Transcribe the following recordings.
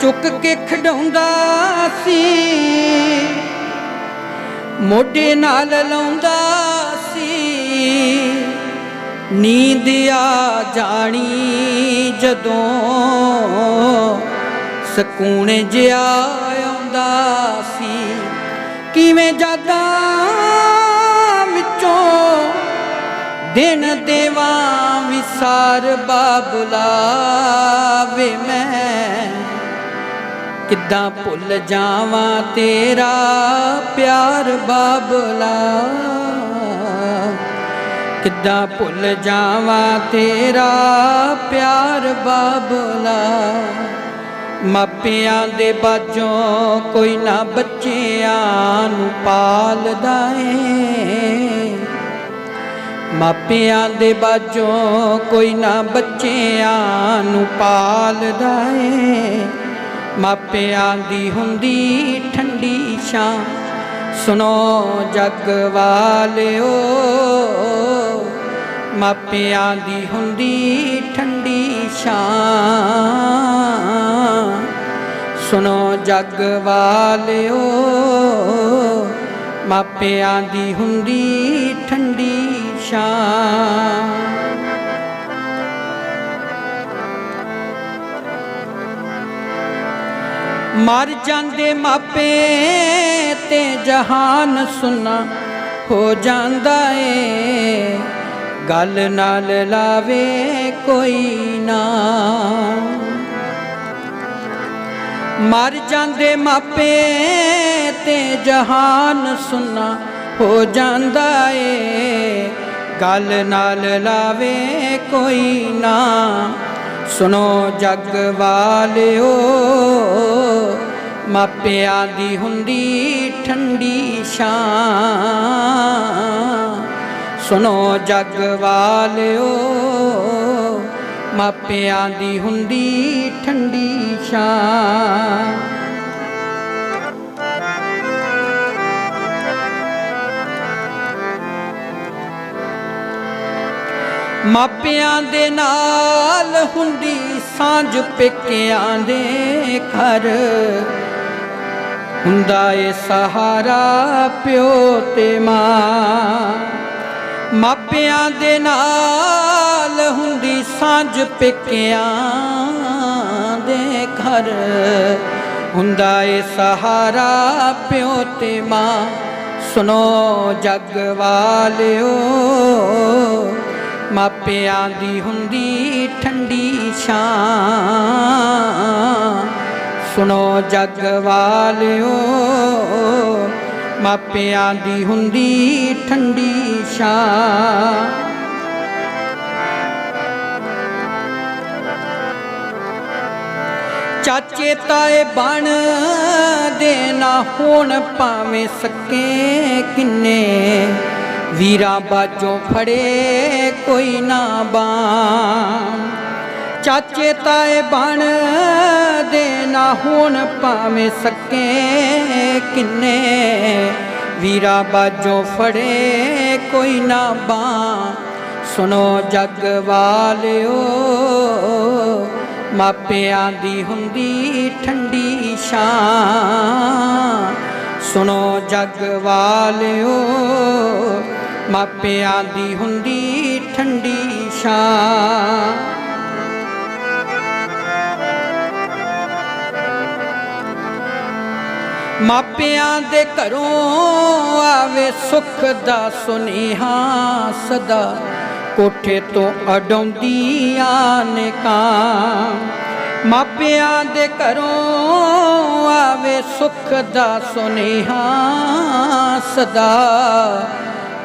ਚੁੱਕ ਕੇ ਖਡਾਉਂਦਾ ਸੀ। ਮੋਢੇ ਨਾਲ ਲਾਉਂਦਾ ਸੀ। ਨੀਂਦ ਆ ਜਾਣੀ ਜਦੋਂ ਸਕੂਨ ਜਿਹਾ ਆਉਂਦਾ ਸੀ। ਕਿਵੇਂ ਜਾਦਾ ਵਿੱਚੋਂ ਦਿਨ ਦੇਵਾਂ ਵਿਸਾਰ ਬਾਬਲਾ ਵੇ ਮੈਂ। ਕਿੱਦਾਂ ਭੁੱਲ ਜਾਵਾਂ ਤੇਰਾ ਪਿਆਰ ਬਾਬਲਾ? ਕਿੱਦਾਂ ਭੁੱਲ ਜਾਵਾਂ ਤੇਰਾ ਪਿਆਰ ਬਾਬਲਾ? ਮਾਪਿਆਂ ਦੇ ਬਾਝੋਂ ਕੋਈ ਨਾ ਬੱਚਿਆਂ ਨੂੰ ਪਾਲਦਾ ਏ। ਮਾਪਿਆਂ ਦੇ ਬਾਝੋਂ ਕੋਈ ਨਾ ਬੱਚਿਆਂ ਨੂੰ ਪਾਲਦਾ ਏ। ਮਾਪਿਆਂ ਦੀ ਹੁੰਦੀ ਠੰਡੀ ਛਾਂ। ਸੁਨੋ ਜਗ ਵਾਲਿਓ, ਮਾਪਿਆਂ ਦੀ ਹੁੰਦੀ ਠੰਡੀ ਛਾਂ। ਸੁਨੋ ਜਗ ਵਾਲਿਓ, ਮਾਪਿਆਂ ਦੀ ਹੁੰਦੀ ਠੰਡੀ ਛਾਂ। ਮਰ ਜਾਂਦੇ ਮਾਪੇ ਤੇ ਜਹਾਨ ਸੁਨਾ ਹੋ ਜਾਂਦਾ ਏ। ਗੱਲ ਨਾਲ ਲਾਵੇ ਕੋਈ ਨਾ। ਮਰ ਜਾਂਦੇ ਮਾਪੇ ਤੇ ਜਹਾਨ ਸੁਨਾ ਹੋ ਜਾਂਦਾ ਏ। ਗੱਲ ਨਾਲ ਲਾਵੇ ਕੋਈ ਨਾ। ਸੁਨੋ ਜਗ ਵਾਲਿਓ, ਮਾਪਿਆਂ ਦੀ ਹੁੰਦੀ ਠੰਡੀ ਛਾਂ। ਸੁਨੋ ਜਗ ਵਾਲਿਓ, ਮਾਪਿਆਂ ਦੀ ਹੁੰਦੀ ਠੰਡੀ ਛਾਂ। ਮਾਪਿਆਂ ਦੇ ਨਾਲ ਹੁੰਦੀ ਸਾਂਝ ਪੇਕਿਆਂ ਦੇ ਘਰ। ਹੁੰਦਾ ਏ ਸਹਾਰਾ ਪਿਓ ਤੇ ਮਾਂ। ਮਾਪਿਆਂ ਦੇ ਨਾਲ ਹੁੰਦੀ ਸਾਂਝ ਪੇਕਿਆਂ ਦੇ ਘਰ। ਹੁੰਦਾ ਏ ਸਹਾਰਾ ਪਿਓ ਤੇ ਮਾਂ। ਸੁਨੋ ਜਗ ਵਾਲਿਓ ਮਾਪਿਆਂ ਦੀ ਹੁੰਦੀ ਠੰਡੀ ਛਾਂ। ਸੁਨੋ ਜਗ ਵਾਲਿਓ, ਮਾਪਿਆਂ ਦੀ ਹੁੰਦੀ ਠੰਡੀ ਛਾਂ। ਚਾਚੇ ਤਾਏ ਬਣ ਦੇ ਨਾ ਹੋਣ ਭਾਵੇਂ ਸਕੇ ਕਿੰਨੇ। ਵੀਰਾਂ ਬਾਜੋਂ ਫੜੇ ਕੋਈ ਨਾ ਬਾਂ ਚਾਚੇ ਤਾਏ ਬਣ ਦੇ ਨਾ ਹੋਣ ਭਾਵੇਂ ਸਕੇ ਕਿੰਨੇ। ਵੀਰਾਂ ਬਾਜੋਂ ਫੜੇ ਕੋਈ ਨਾ ਬਾਂ ਸੁਣੋ ਜਗ ਵਾਲਿਓ, ਮਾਪਿਆਂ ਦੀ ਹੁੰਦੀ ਠੰਡੀ ਛਾਂ। ਸੁਣੋ ਜਗ ਵਾਲਿਓ, ਮਾਪਿਆਂ ਦੀ ਹੁੰਦੀ ਠੰਡੀ ਛਾਂ। ਮਾਪਿਆਂ ਦੇ ਘਰੋਂ ਆਵੇ ਸੁੱਖ ਦਾ ਸੁਨੇਹਾ ਸਦਾ, ਕੋਠੇ ਤੋਂ ਅਡਾਉਂਦੀਆਂ ਨੇ ਕਾਂ ਮਾਪਿਆਂ ਦੇ ਘਰੋਂ ਆਵੇ ਸੁੱਖ ਦਾ ਸੁਨੇਹਾ ਸਦਾ।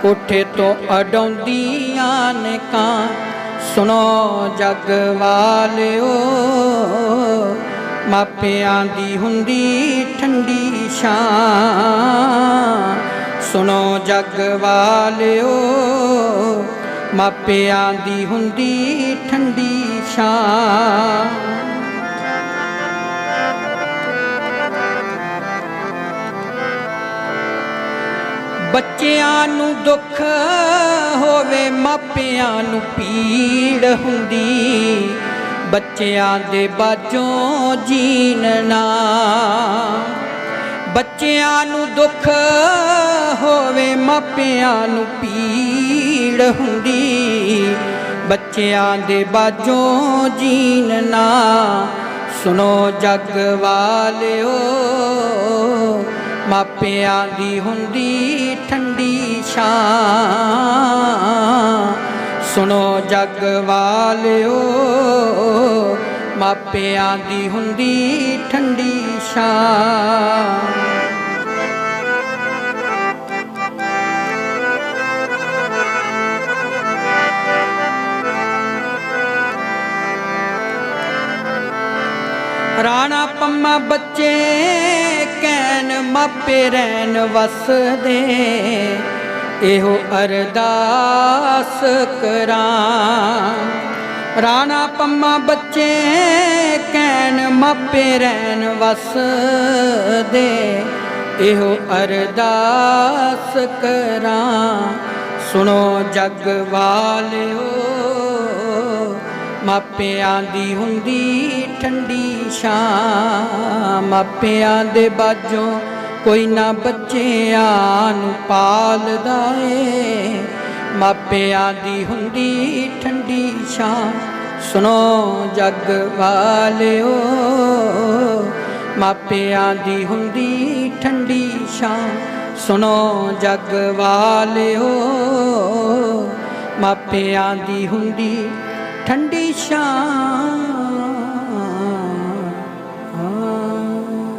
ਕੋਠੇ ਤੋਂ ਅਡਾਉਂਦੀਆਂ ਨੇ ਕਾਂ ਸੁਨੋ ਜਗ ਵਾਲਿਓ। ਮਾਪਿਆਂ ਦੀ ਹੁੰਦੀ ਠੰਡੀ ਛਾਂ ਸੁਨੋ ਜਗ ਵਾਲਿਓ। ਮਾਪਿਆਂ ਦੀ ਹੁੰਦੀ ਠੰਡੀ ਛਾਂ। ਬੱਚਿਆਂ ਨੂੰ ਦੁੱਖ ਹੋਵੇ, ਮਾਪਿਆਂ ਨੂੰ ਪੀੜ ਹੁੰਦੀ। ਬੱਚਿਆਂ ਦੇ ਬਾਝੋਂ ਜੀਨਣਾ ਬੱਚਿਆਂ ਨੂੰ ਦੁੱਖ ਹੋਵੇ, ਮਾਪਿਆਂ ਨੂੰ ਪੀੜ ਹੁੰਦੀ। ਬੱਚਿਆਂ ਦੇ ਬਾਝੋਂ ਜੀਨਣਾ ਸੁਣੋ ਜਗ ਵਾਲਿਓ ਮਾਪਿਆਂ ਦੀ ਹੁੰਦੀ ਠੰਡੀ ਛਾਂ। ਸੁਣੋ ਜਗ ਵਾਲਿਓ, ਮਾਪਿਆਂ ਦੀ ਹੁੰਦੀ ਠੰਡੀ ਛਾਂ। ਰਾਣਾ ਪੰਮਾ ਬੱਚੇ ਕਹਿਣ ਮਾਪੇ ਰਹਿਣ ਵਸਦੇ, ਇਹੋ ਅਰਦਾਸ ਕਰਾਂ। ਰਾਣਾ ਪੰਮਾ ਬੱਚੇ ਕਹਿਣ ਮਾਪੇ ਰਹਿਣ ਵਸਦੇ, ਇਹੋ ਅਰਦਾਸ ਕਰਾਂ। ਸੁਣੋ ਜਗ ਵਾਲਿਓ, ਮਾਪਿਆਂ ਦੀ ਹੁੰਦੀ ਠੰਡੀ ਛਾਂ ਮਾਪਿਆਂ ਦੇ ਬਾਜੋਂ ਕੋਈ ਨਾ ਬੱਚਿਆਂ ਨੂੰ ਪਾਲਦਾ ਏ। ਮਾਪਿਆਂ ਦੀ ਹੁੰਦੀ ਠੰਡੀ ਛਾਂ ਸੁਣੋ ਜੱਗ ਵਾਲਿਓ। ਮਾਪਿਆਂ ਦੀ ਹੁੰਦੀ ਠੰਡੀ ਛਾਂ ਸੁਣੋ ਜਗ ਵਾਲਿਓ। ਮਾਪਿਆਂ ਦੀ ਹੁੰਦੀ ਠੰਡੀ ਛਾਂ